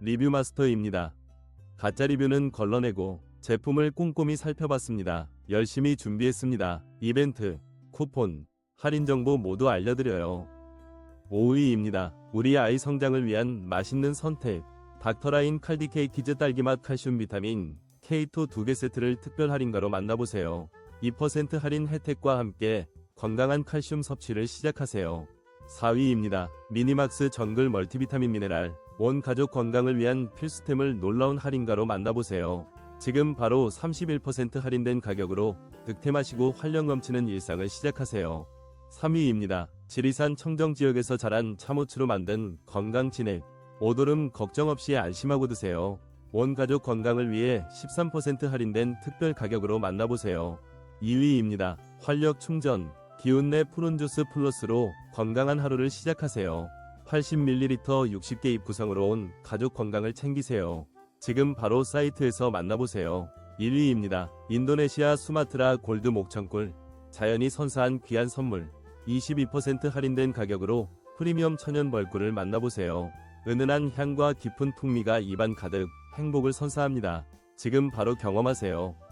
리뷰 마스터입니다. 가짜 리뷰는 걸러내고 제품을 꼼꼼히 살펴봤습니다. 열심히 준비했습니다. 이벤트, 쿠폰, 할인 정보 모두 알려드려요. 5위입니다. 우리 아이 성장을 위한 맛있는 선택. 닥터라인 칼디 케이티즈 딸기맛 칼슘 비타민 K2 두 개 세트를 특별 할인가로 만나보세요. 2% 할인 혜택과 함께 건강한 칼슘 섭취를 시작하세요. 4위입니다. 미니막스 정글 멀티비타민 미네랄 온 가족 건강을 위한 필수템을 놀라운 할인가로 만나보세요. 지금 바로 31% 할인된 가격으로 득템하시고 활력 넘치는 일상을 시작하세요. 3위입니다. 지리산 청정 지역에서 자란 참호추로 만든 건강 진액. 오도름 걱정 없이 안심하고 드세요. 온 가족 건강을 위해 13% 할인된 특별 가격으로 만나보세요. 2위입니다. 활력 충전, 기운내 푸른 주스 플러스로 건강한 하루를 시작하세요. 80ml 60개 입 구성으로 온 가족 건강을 챙기세요. 지금 바로 사이트에서 만나보세요. 1위입니다. 인도네시아 수마트라 골드 목청꿀. 자연이 선사한 귀한 선물. 22% 할인된 가격으로 프리미엄 천연 벌꿀을 만나보세요. 은은한 향과 깊은 풍미가 입안 가득 행복을 선사합니다. 지금 바로 경험하세요.